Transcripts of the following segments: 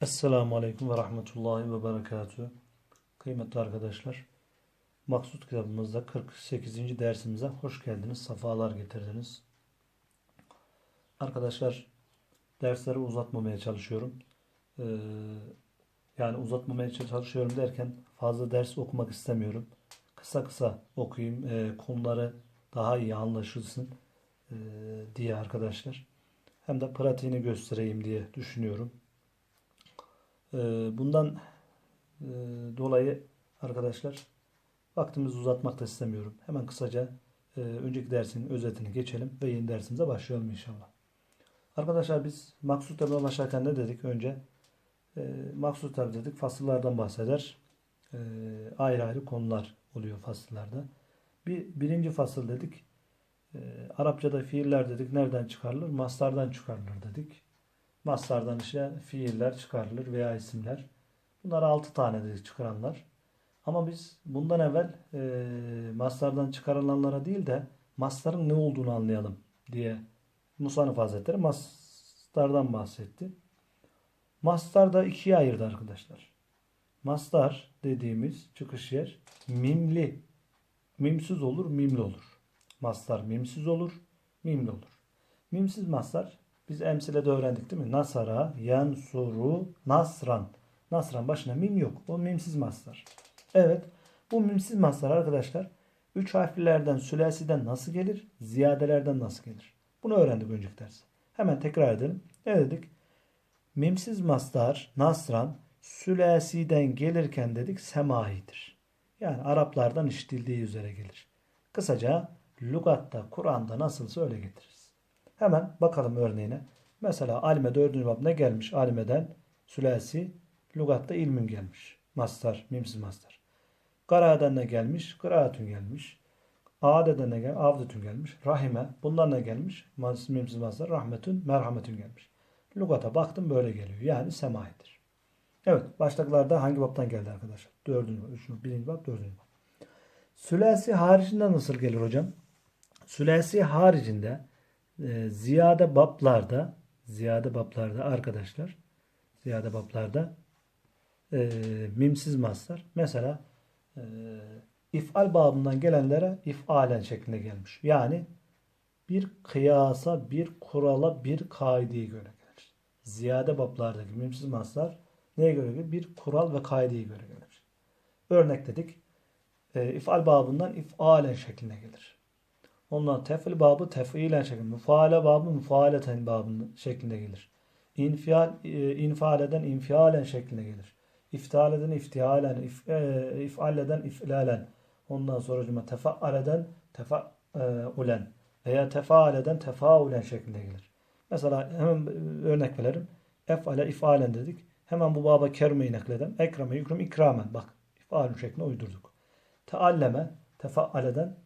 Esselamu Aleyküm ve Rahmetullahi ve Berekatühü. Kıymetli arkadaşlar, Maksut kitabımızda 48. dersimize hoş geldiniz, safalar getirdiniz. Arkadaşlar, dersleri uzatmamaya çalışıyorum. Ee, yani uzatmamaya çalışıyorum derken fazla ders okumak istemiyorum. Kısa kısa okuyayım, e, konuları daha iyi anlaşılsın e, diye arkadaşlar. Hem de pratiğini göstereyim diye düşünüyorum. Ee, Bundan e, dolayı arkadaşlar vaktimizi uzatmak da istemiyorum. Hemen kısaca e, önceki dersin özetini geçelim ve yeni dersimize başlayalım inşallah. Arkadaşlar biz maksut tabi başlarken ne dedik önce? E, maksut tabi dedik fasıllardan bahseder. Ayrı ayrı konular oluyor fasıllarda. Bir, birinci fasıl dedik. Arapçada fiiller dedik. Nereden çıkarılır? Mastardan çıkarılır dedik. Mastardan işte fiiller çıkarılır veya isimler. Bunlar 6 tane dedik çıkaranlar. Ama biz bundan evvel e, mastardan çıkarılanlara değil de mastarın ne olduğunu anlayalım diye Musanif Hazretleri mastardan bahsetti. Mastar da ikiye ayırdı arkadaşlar. Mastar dediğimiz çıkış yer mimli. Mimsiz olur, mimli olur. Mastar mimsiz olur, mimli olur. Mimsiz mastar biz emsile de öğrendik değil mi? Nasara, yansuru, nasran. Nasran başına mim yok. O mimsiz mastar. Evet. Bu mimsiz mastar arkadaşlar üç harflerden sülasiden nasıl gelir? Ziyadelerden nasıl gelir? Bunu öğrendik önceki ders. Hemen tekrar edelim. Ne dedik? Mimsiz mastar, nasran, sülasiden gelirken dedik semahidir. Yani Araplardan işitildiği üzere gelir. Kısaca lügatta, Kur'an'da nasılsa öyle getiririz. Hemen bakalım örneğine. Mesela alime 4. bab ne gelmiş? Alimeden sülasi lügatta ilmün gelmiş. Mastar, mimsiz mastar. Karaden ne gelmiş? Kıraatün gelmiş. Adeden ne gelmiş? Avdetün gelmiş. Rahime. Bunlar ne gelmiş? Mimsiz mastar. Rahmetün, merhametün gelmiş. Lügata baktım böyle geliyor. Yani semahidir. Evet. Baştakilarda hangi babtan geldi arkadaşlar? Dördüncü bab, üçüncü birinci bab, dördüncü bab. Sülasi haricinde nasıl gelir hocam? Sülasi haricinde e, ziyade bablarda ziyade bablarda arkadaşlar ziyade bablarda e, mimsiz mastar mesela e, ifal babından gelenlere ifalen şeklinde gelmiş. Yani bir kıyasa, bir kurala, bir kaideye göre gelir. Ziyade bablardaki mimsiz mastar neye göre gelir? Bir kural ve kaideye göre gelir. Örnek dedik. E, ifal babından ifalen şeklinde gelir. Ondan tefil babı tefilen şeklinde. Müfaale babı müfaaleten babının şeklinde gelir. İnfial, e, infaleden infialen şeklinde gelir. İftaleden iftihalen, if, e, ifaleden iflalen. Ondan sonra cuma tefaaleden tefaulen veya tefaaleden tefaulen şeklinde gelir. Mesela hemen örnek verelim. Efale ifalen dedik. Hemen bu baba kermeyi nakledem. Ekreme yüküm ikramen. Bak ifalün şeklinde uydurduk. Tealleme tefaaleden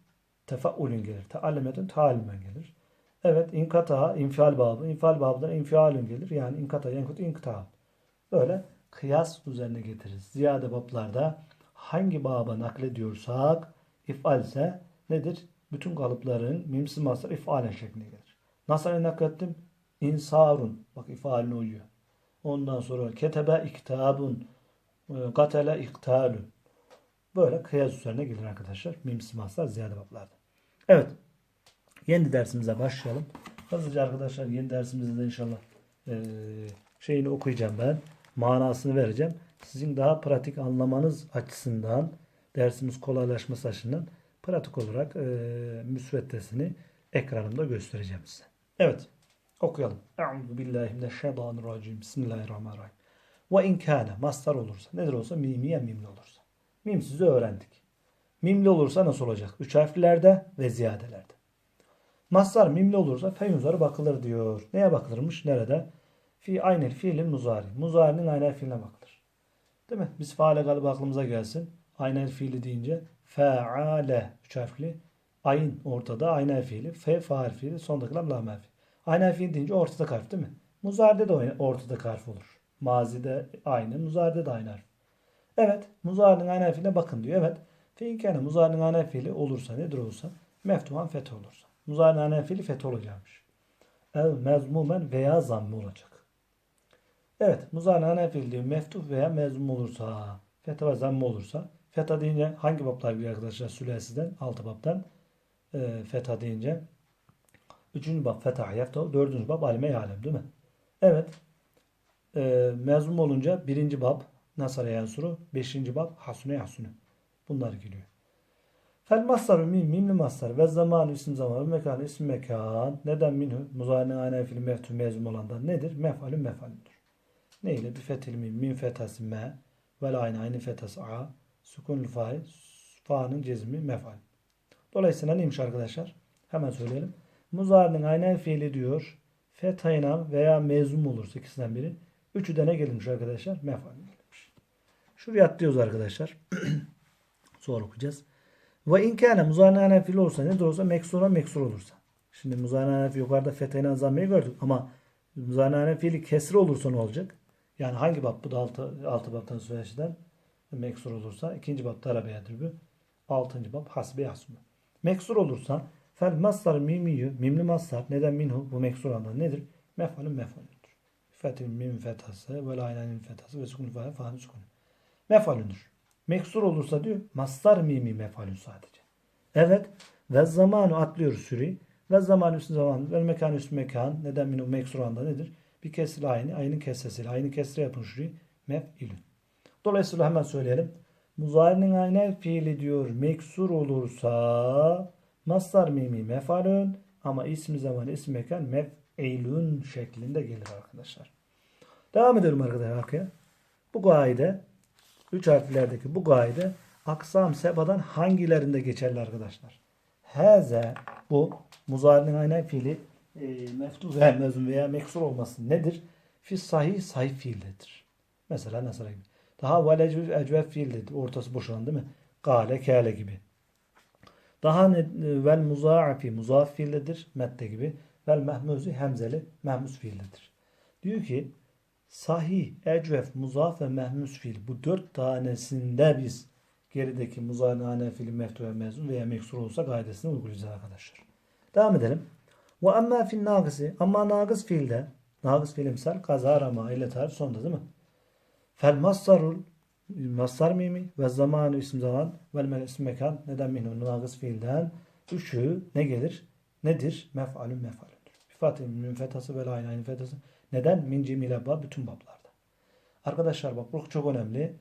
tefaulün gelir. Teallemeden taalimen gelir. Evet inkata, infial babı. İnfial babından infialün gelir. Yani inkata, yankut, inkta. Böyle kıyas üzerine getiririz. Ziyade bablarda hangi baba naklediyorsak ifal ise nedir? Bütün kalıpların mimsiz masar ifalen şeklinde gelir. Nasıl naklettim? İnsarun. Bak ifaline uyuyor. Ondan sonra ketebe iktabun. Katele iktalun. Böyle kıyas üzerine gelir arkadaşlar. Mimsiz masar ziyade bablarda. Evet. Yeni dersimize başlayalım. Hızlıca arkadaşlar yeni dersimizde de inşallah e, şeyini okuyacağım ben. Manasını vereceğim. Sizin daha pratik anlamanız açısından dersimiz kolaylaşması açısından pratik olarak e, müsveddesini ekranımda göstereceğim size. Evet. Okuyalım. Euzu billahi mineşşeytanirracim. Bismillahirrahmanirrahim. Ve in kana mastar olursa nedir olsa mimiye mimli olursa. Mimsizi öğrendik. Mimli olursa nasıl olacak? Üç harflerde ve ziyadelerde. Mastar mimli olursa feyunzarı bakılır diyor. Neye bakılırmış? Nerede? Fi aynel fiilin muzari. Muzari'nin aynel fiiline bakılır. Değil mi? Biz faale galiba aklımıza gelsin. Aynel fiili deyince feale. Üç harfli. Ayın ortada aynel fiili. Fe faal fiili. Sondaki lam lam harfi. Aynel fiil deyince ortada harf değil mi? Muzari'de de ortada harf olur. Mazide aynı. Muzari'de de aynı harf. Evet. Muzari'nin aynel fiiline bakın diyor. Evet. Fiinkâne muzari'nin aynel fiili olursa nedir olursa? Meftuhan feth olursa. Muzari'nin aynel fiili feth olacakmış. Ev mezmumen veya zammı olacak. Evet, muzarihane fiil diyor. Meftuh veya mezmum olursa, fetha ve zamm olursa. Fetha deyince hangi bablar geliyor arkadaşlar? Sülesi'den, altı babtan. E, fetha deyince. Üçüncü bab fetha yefta. Dördüncü bab alime yalem değil mi? Evet. E, mezmum olunca birinci bab nasara yansuru. Beşinci bab hasune hasune. Bunlar geliyor. Fel masarı mim, mimli masar ve zamanı isim zamanı mekanı isim mekan. Neden minhu? Muzayene ane fil meftu mezum olandan nedir? Mef'alü mef'alüdür. Ne ile? Bir fethil mim, min fethası me, vel aynı aynı fethası a, sukunlu fa'i, fa'nın cezmi mef'al. Dolayısıyla neymiş arkadaşlar? Hemen söyleyelim. Muzari'nin aynen fiili diyor. Fethayla veya mezum olursa ikisinden biri. Üçü de ne gelmiş arkadaşlar? Mef'al gelmiş. Şuraya atlıyoruz arkadaşlar. Sonra okuyacağız. Ve in kâne muzarine fiil olursa nedir olursa meksura meksur olursa. Şimdi muzarine fiil yukarıda fethayla zammeyi gördük ama muzarine fiili kesri olursa ne olacak? Yani hangi bab bu da altı, altı babtan süreçten meksur olursa ikinci bab tarabeyedir bu. Altıncı bab hasbe hasmı. Meksur olursa fel mastar mimiyyü mimli mastar neden minhu bu meksur andan nedir? Mef'alün mef'alündür. Fethil mim fethası ve aynenin fethası ve sukun fa'i fa'nın sukunu. Mef'alündür. Meksur olursa diyor mastar mimi mefalü sadece. Evet ve zamanu atlıyor sürü. Ve zaman üstü zaman ve mekan üstü mekan. Neden minu meksur anda nedir? Bir kesir aynı. Aynı kesresiyle. Aynı kesre yapın şurayı. Mef'ilün. Dolayısıyla hemen söyleyelim. Muzarinin aynel fiili diyor meksur olursa mastar mimi mefalün ama ismi zaman ismi mekan mef'ilün şeklinde gelir arkadaşlar. Devam ediyorum arkadaşlar arkaya. Bu kaide 3 harflerdeki bu gaide aksam sebadan hangilerinde geçerli arkadaşlar? Heze bu muzarinin aynen fiili e, meftu veya mezun veya meksur olması nedir? Fi sahih sahih fiildedir. Mesela nasıl gibi. Daha vel ecvef, ecvef fiildedir. Ortası boşalan değil mi? Gale kale gibi. Daha ne, vel muzaafi muzaaf fiildedir. Mette gibi. Vel mehmuzi hemzeli mehmus fiildedir. Diyor ki sahih, ecvef, muzaf ve mehmus fiil. Bu dört tanesinde biz gerideki muzanane fiili meftu ve mezun veya meksur olsa gaidesini uygulayacağız arkadaşlar. Devam edelim. Ve amma fil nagısı ama nagız fiilde nagız fiil misal kazarama ile tarif sonunda değil mi? Fel masarul masar mimi ve zamanı isim zaman vel mel isim mekan neden minhu nagız fiilden üçü ne gelir? Nedir? Mef'alün mef'alündür. Bifatin min fethası ve aynı aynı fethası. Neden? Min cimile bab bütün bablarda. Arkadaşlar bak bu çok önemli.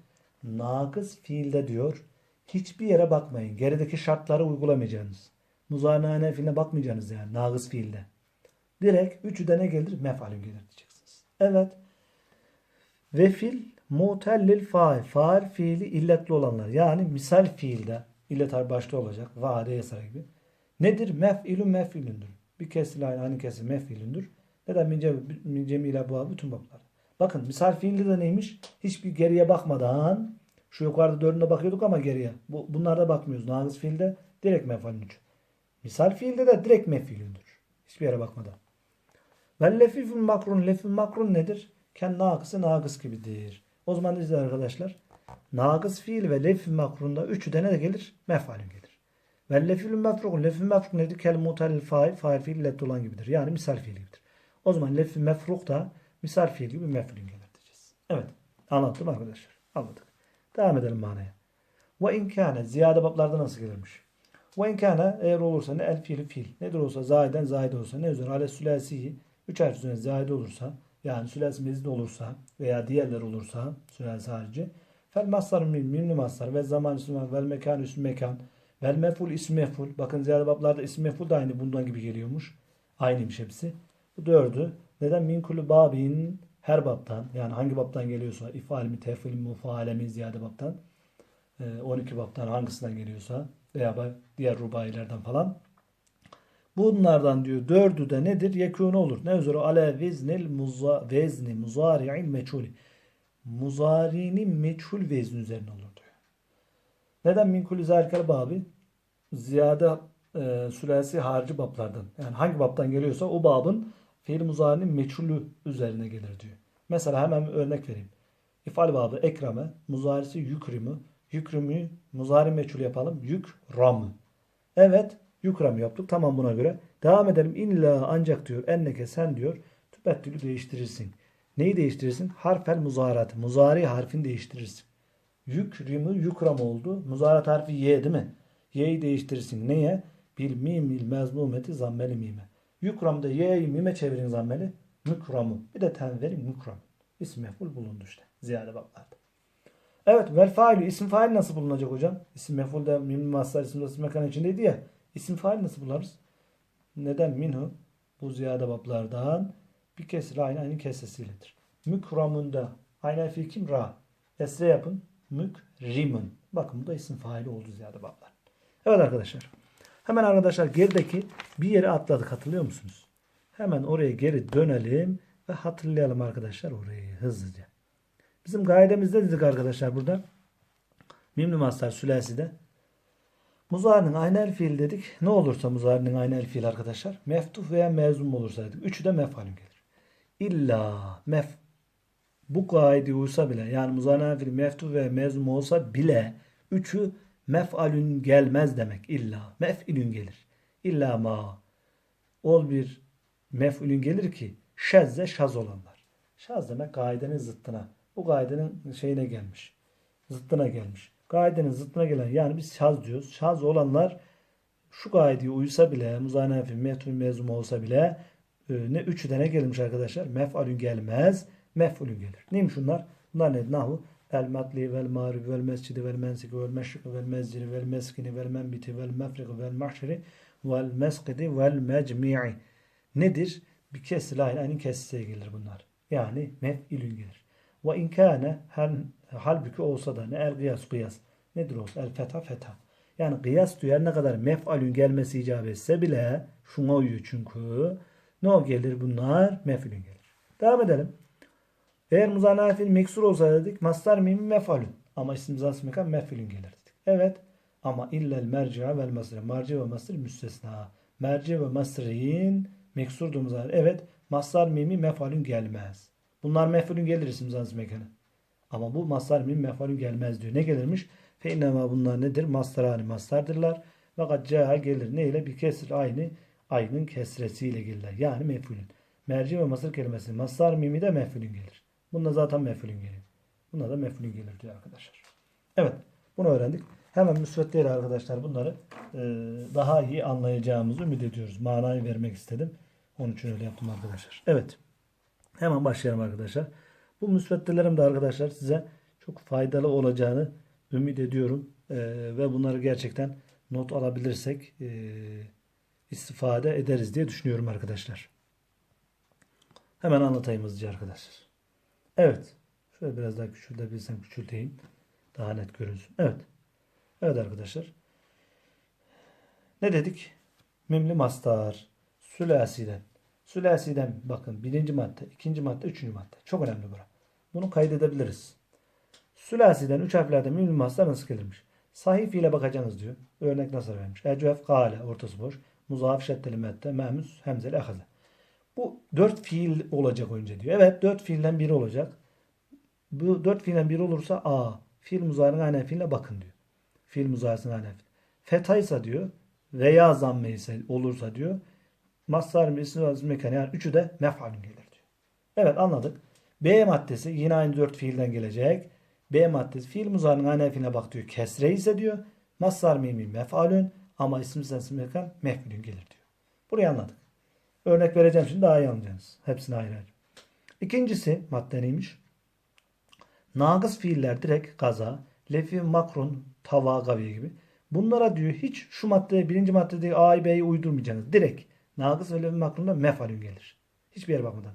Nagız fiilde diyor. Hiçbir yere bakmayın. Gerideki şartları uygulamayacaksınız. Muzanane fiiline bakmayacaksınız yani. Nagız fiilde. Direkt üçü de ne gelir? Mef'alün gelir diyeceksiniz. Evet. Ve fil mutellil fail. Fail fiili illetli olanlar. Yani misal fiilde illet başta olacak. Vade yasara gibi. Nedir? Mef'ilün mef'ilündür. Bir kesir aynı aynı kesir mef'ilündür. Neden min cemiyle bu bütün bablar. Bakın misal fiilde de neymiş? Hiçbir geriye bakmadan şu yukarıda dördüne bakıyorduk ama geriye. Bu, bunlarda bakmıyoruz. Nagız fiilde direkt mef'alündür. Misal fiilde de direkt mef'ilündür. Hiçbir yere bakmadan. Ve lefifün makrun. Lefifün makrun nedir? Ken nakısı nagız gibidir. O zaman diyeceğiz arkadaşlar? Nagız fiil ve lefifün makrunda üçü de ne de gelir? Mef'alün gelir. Ve lefifün mefrukun. Lefifün mefruk nedir? Kel mutalil fail. Fail fiil olan gibidir. Yani misal fiil gibidir. O zaman lefifün mefruk da misal fiil gibi mef'ulün gelir diyeceğiz. Evet. Anlattım arkadaşlar. Anladık. Devam edelim manaya. Ve inkâne. Ziyade bablarda nasıl gelirmiş? Ve inkâne eğer olursa ne el fiili fiil. Nedir olsa zahiden zahide olsa ne üzerine ale sülasiyi. Üç harf üzerine zahide olursa yani sülasi mezid olursa veya diğerler olursa sülasi harici. Fel maslar mim, mimli maslar ve zaman ismi vel mekan ismi mekan vel meful ismi meful. Bakın ziyade bablarda ismi meful da aynı bundan gibi geliyormuş. Aynıymış hepsi. Bu dördü. Neden min kulü babin her babtan yani hangi babtan geliyorsa ifal mi tefil mi faale mi ziyade babtan 12 babtan hangisinden geliyorsa veya diğer rubailerden falan bunlardan diyor dördü de nedir? Yekûne olur. Ne üzere? Ale veznil muza, vezni muzari'in meçhuli. Muzari'nin meçhul vezni üzerine olur diyor. Neden min kulü zalikel babi? Ziyade e, sülasi harici bablardan. Yani hangi babtan geliyorsa o babın fiil muzari'nin meçhulü üzerine gelir diyor. Mesela hemen bir örnek vereyim. İfal babı ekrame, muzarisi yükrimü, yükrümü muzari meçhul yapalım. Yükramı. Evet, yükram yaptık. Tamam buna göre. Devam edelim. İlla ancak diyor enneke sen diyor tübettülü değiştirirsin. Neyi değiştirirsin? Harfel muzarat. Muzari harfini değiştirirsin. Yükrimü yukram oldu. Muzarat harfi y değil mi? Y'yi değiştirirsin. Neye? Bil mimil mezmumeti zammeli mime. Yukramda y'yi mime çevirin zammeli. Mükramı. Bir de ten verin mükram. İsim mef'ul bulundu işte. Ziyade bablarda. Evet vel faili. isim fail nasıl bulunacak hocam? İsim mef'ulde mimli maslar isim isim mekan içindeydi ya. İsim fail nasıl bularız? Neden minhu? Bu ziyade bablardan bir kesre aynı aynı kesresiyledir. Mükramunda aynı fiil kim? Ra. Esre yapın. Mükrimun. Bakın bu da isim faili oldu ziyade bablar. Evet arkadaşlar. Hemen arkadaşlar gerideki bir yere atladık hatırlıyor musunuz? Hemen oraya geri dönelim ve hatırlayalım arkadaşlar orayı hızlıca. Bizim gaidemizde dedik arkadaşlar burada. Mimli mastar sülaside. Muzarinin aynel fiil dedik. Ne olursa muzarinin aynel fiil arkadaşlar. Meftuf veya mezum olursa dedik. Üçü de mef'alün gelir. İlla mef bu kaide uysa bile yani muzarinin fiil meftuf veya mezum olsa bile üçü mef'alün gelmez demek. İlla mef'ilün gelir. İlla ma ol bir mef'ulün gelir ki şezze şaz olanlar. Şaz demek kaidenin zıttına. Bu kaidenin şeyine gelmiş. Zıttına gelmiş. Kaidenin zıttına gelen yani biz şaz diyoruz. Şaz olanlar şu kaideye uysa bile muzanefi meftun mezum olsa bile e, ne üçü de ne gelmiş arkadaşlar? Mef'alün gelmez. Mef'ulün gelir. Neymiş bunlar? Bunlar ne? Nahu el matli vel mağrib vel mescidi vel mensiki vel meşriki vel mezciri vel meskini vel menbiti vel mefriki vel mahşeri vel meskidi vel mecmi'i. Nedir? Bir kesri aynı kesreye gelir bunlar. Yani mef'ilün gelir. Ve inkâne halbuki olsa da ne el kıyas kıyas. Nedir olsa? El feta feta. Yani kıyas diyor ne kadar mef'alün gelmesi icap etse bile şuna uyuyor çünkü. Ne o gelir bunlar? Mef'ilün gelir. Devam edelim. Eğer muzana fiil meksur olsa dedik mastar mimi mef'alün. Ama isim zas mekan mef'ilün gelir dedik. Evet. Ama illel merci'a vel masri. Merci ve masri müstesna. Merci ve masrin meksur muzari. Evet. Mastar mimi mef'alün gelmez. Bunlar mef'ulün gelir isim zans mekanı. Ama bu mastar mim mef'ulün gelmez diyor. Ne gelirmiş? Fe innema bunlar nedir? Mastarani mastardırlar. Fakat caa gelir. Ne ile? Bir kesir aynı. Aynın kesresiyle gelirler. Yani mef'ulün. Merci ve masır kelimesi. Mastar mimi de mef'ulün gelir. Bunda zaten mef'ulün gelir. Bunda da mef'ulün gelir diyor arkadaşlar. Evet. Bunu öğrendik. Hemen müsveddeyle arkadaşlar bunları e, daha iyi anlayacağımızı ümit ediyoruz. Manayı vermek istedim. Onun için öyle yaptım arkadaşlar. Evet. Hemen başlayalım arkadaşlar. Bu müsveddelerim de arkadaşlar size çok faydalı olacağını ümit ediyorum. Ee, ve bunları gerçekten not alabilirsek e, istifade ederiz diye düşünüyorum arkadaşlar. Hemen anlatayım hızlıca arkadaşlar. Evet. Şöyle biraz daha küçültebilsem küçülteyim. Daha net görünsün. Evet. Evet arkadaşlar. Ne dedik? Mimli mastar. Sülasiden. Sülasiden bakın birinci madde, ikinci madde, üçüncü madde. Çok önemli bura. Bunu kaydedebiliriz. Sülasiden üç harflerde mimli maslar nasıl gelirmiş? Sahih fiile bakacaksınız diyor. Örnek nasıl vermiş? Ecvef kale ortası boş. Muzaf şeddeli medde. Memüs hemzeli ehaze. Bu dört fiil olacak önce diyor. Evet dört fiilden biri olacak. Bu dört fiilden biri olursa A. Fiil muzarın aynen fiiline bakın diyor. Fiil muzarısın aynen fiil. Fetaysa diyor veya zamme ise olursa diyor mı isim vazif mekanı yani üçü de mef'alün gelir diyor. Evet anladık. B maddesi yine aynı dört fiilden gelecek. B maddesi fiil muzarının fiiline bak diyor. Kesre ise diyor. Mastar mimi mef'alün ama isim sensin mekan mef'ulün gelir diyor. Burayı anladık. Örnek vereceğim şimdi daha iyi anlayacaksınız. Hepsini ayrı ayrı. İkincisi madde neymiş? Nagız fiiller direkt kaza, lefi makrun, tava, gaviye gibi. Bunlara diyor hiç şu maddeye birinci maddede A'yı B'yi uydurmayacaksınız. Direkt Nagız ve levin makrunda mefalün gelir. Hiçbir yere bakmadan.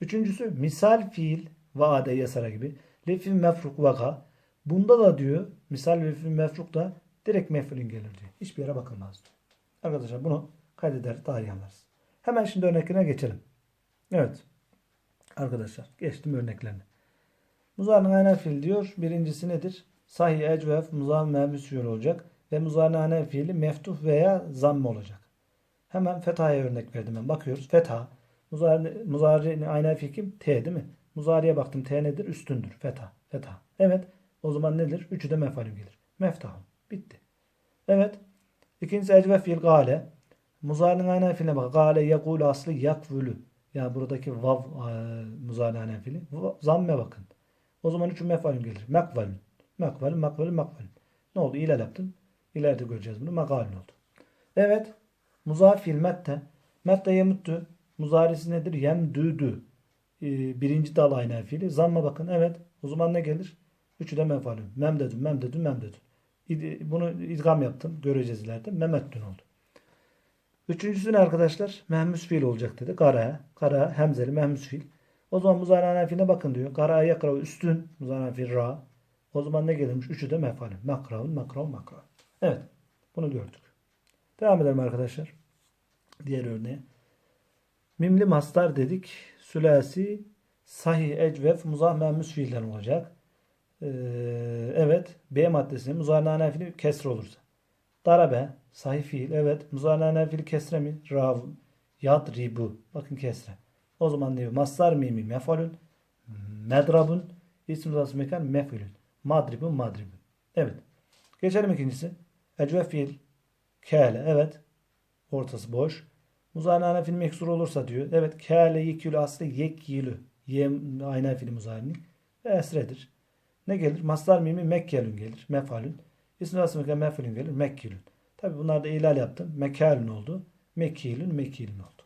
Üçüncüsü misal fiil vaade yasara gibi. Lefin mefruk vaka. Bunda da diyor misal ve lefin mefruk da direkt mefulün gelir diyor. Hiçbir yere bakılmaz diyor. Arkadaşlar bunu kaydeder daha iyi anlarız. Hemen şimdi örneklerine geçelim. Evet. Arkadaşlar geçtim örneklerine. Muzarın aynen fiil diyor. Birincisi nedir? Sahih ecvef muzar mebüs olacak. Ve muzarın aynen fiili meftuh veya zamm olacak. Hemen fethaya örnek verdim ben. Bakıyoruz. Fetha. Muzari, muzari aynen fikim T değil mi? Muzariye baktım. T nedir? Üstündür. Fetha. Fetha. Evet. O zaman nedir? Üçü de mefalüm gelir. Meftahım. Bitti. Evet. İkincisi ecve fiil gale. Muzarinin aynen fiiline bak. Gale yekul aslı yakvülü. Yani buradaki vav e, muzari'nin fiili. Va- Zamme bakın. O zaman üçün mef'alün gelir. Mekvalün. Mekvalün, mekvalün, mekvalün. Ne oldu? İlal yaptım. İleride göreceğiz bunu. Mekalün oldu. Evet. Muzari fiil mette. Mette yemuttu. Muzarisi nedir? Yemdüdü. Ee, birinci dal aynen fiili. Zamma bakın. Evet. O zaman ne gelir? Üçü de mef'alün. Memdedün, memdedün, memdedün. İd- Bunu idgam yaptım. Göreceğiz ileride. Memettün oldu. Üçüncüsü ne arkadaşlar? Mehmus fiil olacak dedi. Kara. Kara hemzeli mehmus fiil. O zaman muzari'nin fiiline bakın diyor. Kara yakra üstün. Muzari'nin fiil ra. O zaman ne gelirmiş? Üçü de mef'alün. Makravun, makravun, makravun. Evet. Bunu gördük. Devam edelim arkadaşlar. Diğer örneğe. Mimli mastar dedik. Sülasi sahih ecvef muzah mehmus fiilden olacak. Ee, evet. B maddesinin muzari'nin fiili kesre olursa. Darabe sahih fiil. Evet. Muzari'nin fiili kesre mi? Rav. Yadribu. Bakın kesre. O zaman diyor. Mastar mimi mef'alün. Medrabun. İsim zası mekan mef'ülün. Madribun madribun. Evet. Geçelim ikincisi. Ecve fiil. Kâle. Evet. Ortası boş. Muzari'nin fiil meksur olursa diyor. Evet. Kâle yekülü aslı yekyülü. Yem aynen fiili muzari'nin. Ve esredir. Ne gelir? Mastar mimi mekkelün gelir. Mefalün. İsmi aslı mekan mefalün gelir. Mekkilün. Tabi bunlar da ilal yaptım. Mekalün oldu. Mekkilün, mekilün oldu.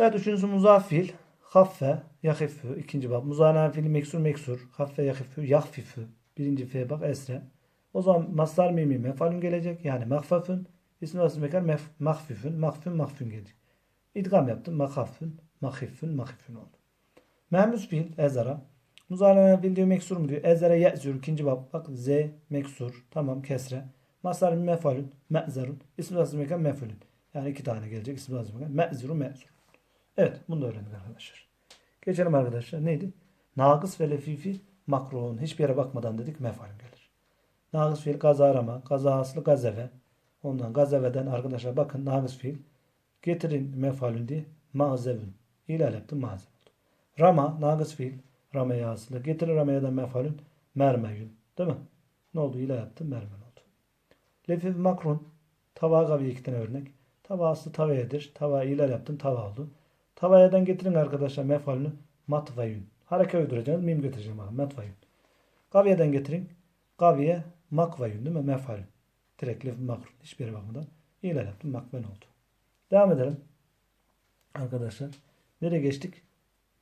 Evet üçüncüsü muzaf fiil. Haffe, yahiffü. ikinci bab. Muzari'nin fiili meksur meksur. Haffe, yahiffü, yahfifü. Birinci fe bak esre. O zaman mastar mimi mefalün gelecek. Yani mahfafün. İsmi aslı mekan mef, mahfifün, mahfün, mahfün gelecek. İdgam yaptım. Mahaffün, mahifün, mahifün oldu. Mehmus fiil ezara. Muzari'nin fiil diyor meksur mu diyor. Ezere ye'zür. ikinci bab. Bak z meksur. Tamam kesre. Mastar mimi mefalün. Me'zerun. İsmi aslı mekan mefulün. Yani iki tane gelecek. İsmi aslı mekan. Me'zirun, me'zur. Evet. Bunu da öğrendik arkadaşlar. Geçelim arkadaşlar. Neydi? Nagıs ve lefifi makruhun. Hiçbir yere bakmadan dedik mefalün gelir. Nagıs fiil gaza arama. Gaza aslı gazeve. Ondan gazeveden arkadaşlar bakın nagıs fiil. Getirin mefalün diye. Mazevün. İlal yaptım mazev oldu. Rama nagıs fiil. Ramaya aslı. Getirin ramaya da mefalün. Mermeyün. Değil mi? Ne oldu? İlal yaptım mermen oldu. Lefif makrun. Tava gavi iki tane örnek. Tava aslı tavayedir. Tava ilal yaptım. Tava oldu. Tavayadan getirin arkadaşlar mefalünü. Matvayün. Hareke uyduracaksınız. Mim getireceğim. Matvayün. Kaviyeden getirin. Kaviye makvayün değil mi? Mefalün. Direkt lefif makrun. Hiçbir yere. İlal yaptım. Makven oldu. Devam edelim. Arkadaşlar. Nereye geçtik?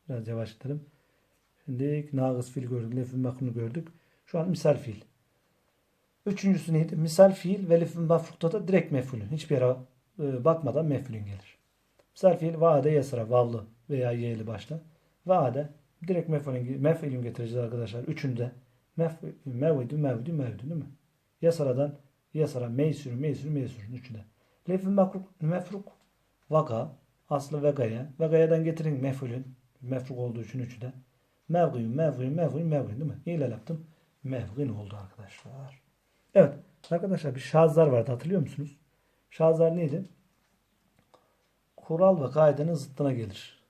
Biraz yavaşlatalım. Şimdi nagıs fiil gördük. Lefif makrunu gördük. Şu an misal fiil. Üçüncüsü neydi? Misal fiil ve lefif mafrukta da direkt mefulün. Hiçbir yere e, bakmadan mefulün gelir. Misal fiil vaade yesra vavlı veya ye'li başla. Vaade direkt mefulün, mefulün getireceğiz arkadaşlar. Üçünde mef, mevvidü mevvidü mevvidü değil mi? Yasaradan yasara meysürü meysürü meysürün üçünde. Lefif makruk mefruk vaka aslı vegaya. Vegayadan getirin mefulün. Mefruk olduğu için üçü de. Mevgiyün mevgiyün mevgiyün mevgiyün değil mi? İlal yaptım. Mevgin oldu arkadaşlar. Evet. Arkadaşlar bir şazlar vardı hatırlıyor musunuz? Şazlar neydi? Kural ve kaidenin zıttına gelir.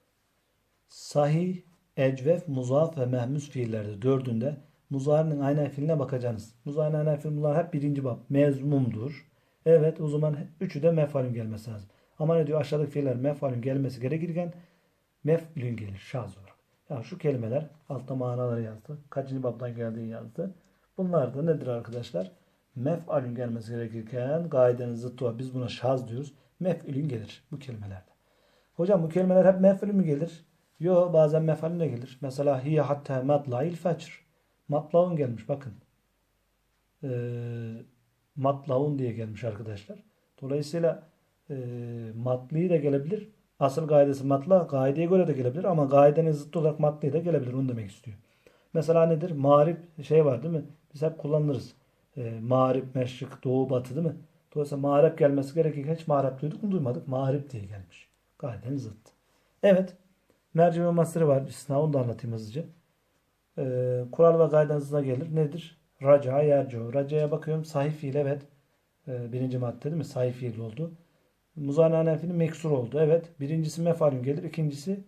Sahih, ecvef, muzaf ve mehmus fiillerde dördünde muzarinin aynen fiiline bakacaksınız. Muzarinin aynen fiil bunlar hep birinci bab. Mezmumdur. Evet o zaman üçü de mefalün gelmesi lazım. Ama ne diyor aşağıdaki fiiller mefalün gelmesi gerekirken mef'lün gelir şaz olarak. Yani şu kelimeler altta manaları yazdı. Kaçıncı babdan geldiği yazdı. Bunlar da nedir arkadaşlar? Mef'alün gelmesi gerekirken gaidenin zıttı var. Biz buna şaz diyoruz. Mef'ilün gelir bu kelimelerde. Hocam bu kelimeler hep mef'ilün mü gelir? Yo bazen mef'alün de gelir. Mesela hiye hatta matla'il fecr. Matlaun gelmiş bakın. Ee, matlaun diye gelmiş arkadaşlar. Dolayısıyla e, matli de gelebilir. Asıl gaidesi matla gaideye göre de gelebilir ama gaidenin zıttı olarak matli de gelebilir. Onu demek istiyor. Mesela nedir? Mağrip şey var değil mi? Biz hep kullanırız. E, mağrip, meşrik, doğu, batı değil mi? Dolayısıyla mağrip gelmesi gerekirken hiç mağrip duyduk mu duymadık. Mağrip diye gelmiş. Gaidenin zıttı. Evet. Merci ve masırı var. İstisna onu da anlatayım hızlıca. E, kural ve gaidenin zıttına gelir. Nedir? Raca, yerco. Raca'ya bakıyorum. Sahih fiil evet. E, birinci madde değil mi? Sahih fiil oldu. Muzari'nin fiili meksur oldu. Evet. Birincisi mefalün gelir. İkincisi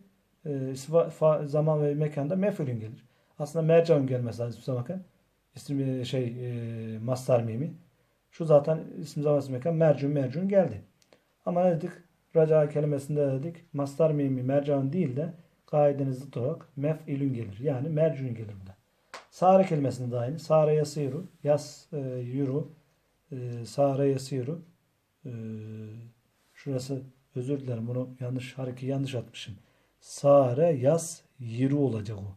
e, fa, zaman ve mekanda mefulün gelir. Aslında mercaun gelmesi lazım size bakın. İsim şey e, mastar mimi. Şu zaten isim zaman isim mekan mercun mercun geldi. Ama ne dedik? Raca kelimesinde dedik. Mastar mimi mercan değil de kaidenin zıt olarak mef'ilün gelir. Yani mercun gelir burada. Sare kelimesinde de aynı. Sare yasiru. Yas e, yuru. E, sare yasiru. E, şurası özür dilerim. Bunu yanlış hareki yanlış atmışım. Sare yas yiru olacak o.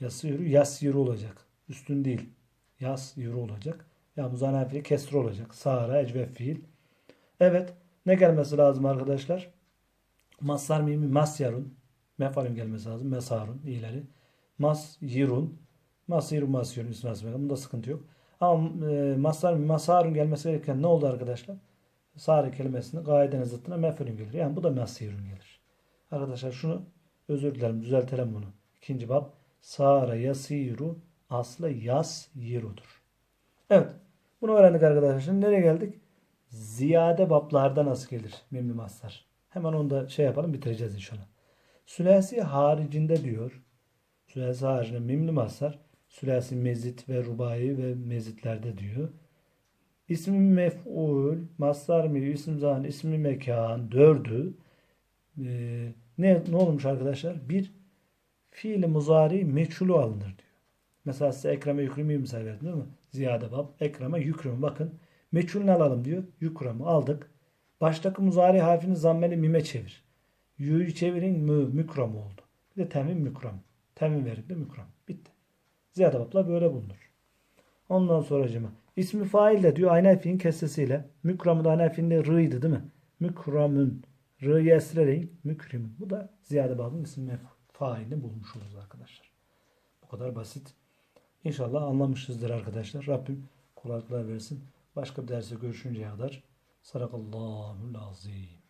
Yasiru yas yiru olacak. Üstün değil. Yas yiru olacak. Ya muzana fiili kesri olacak. Sare ecve fiil. Evet. Ne gelmesi lazım arkadaşlar? Masar mimi masyarun. Mefalün gelmesi lazım. Mesarun ileri. Mas yirun. Masirun masyarun ismi asmı. Bunda sıkıntı yok. Ama e, mimi masarun gelmesi gereken ne oldu arkadaşlar? Sare kelimesinin gaidenin zıttına mefalün gelir. Yani bu da masirun gelir. Arkadaşlar şunu özür dilerim düzeltelim bunu. İkinci bab. Sare yasiru aslı yas yirudur. Evet. Bunu öğrendik arkadaşlar. Şimdi nereye geldik? Ziyade bablarda nasıl gelir mimli mastar? Hemen onu da şey yapalım bitireceğiz inşallah. Sülasi haricinde diyor. Sülasi haricinde mimli mastar. Sülasi mezit ve rubai ve mezitlerde diyor. İsmi mef'ul, mastar mı, isim zaman, ismi mekan, dördü. Ee, ne, ne olmuş arkadaşlar? Bir fiili muzari meçhulu alınır diyor. Mesela size ekreme yükrümü misal verdim değil mi? Ziyade bab. Ekreme yükrümü. Bakın meçhulünü alalım diyor. Yükrümü aldık. Baştaki muzari harfini zammeli mime çevir. Yü'yü çevirin mü, mükram oldu. Bir de temin mükram. Temin verildi mükram. Bitti. Ziyade babla böyle bulunur. Ondan sonra cima. İsmi fail de diyor aynı harfin kesesiyle. Mükramı da aynı harfinde r'ydı değil mi? Mükramün. R'yi esrereyin. Mükrimin. Bu da ziyade babın ismi failini bulmuş oluruz arkadaşlar. Bu kadar basit. İnşallah anlamışızdır arkadaşlar. Rabbim kolaylıklar versin. Başka bir derse görüşünceye kadar. Sadakallahu azim.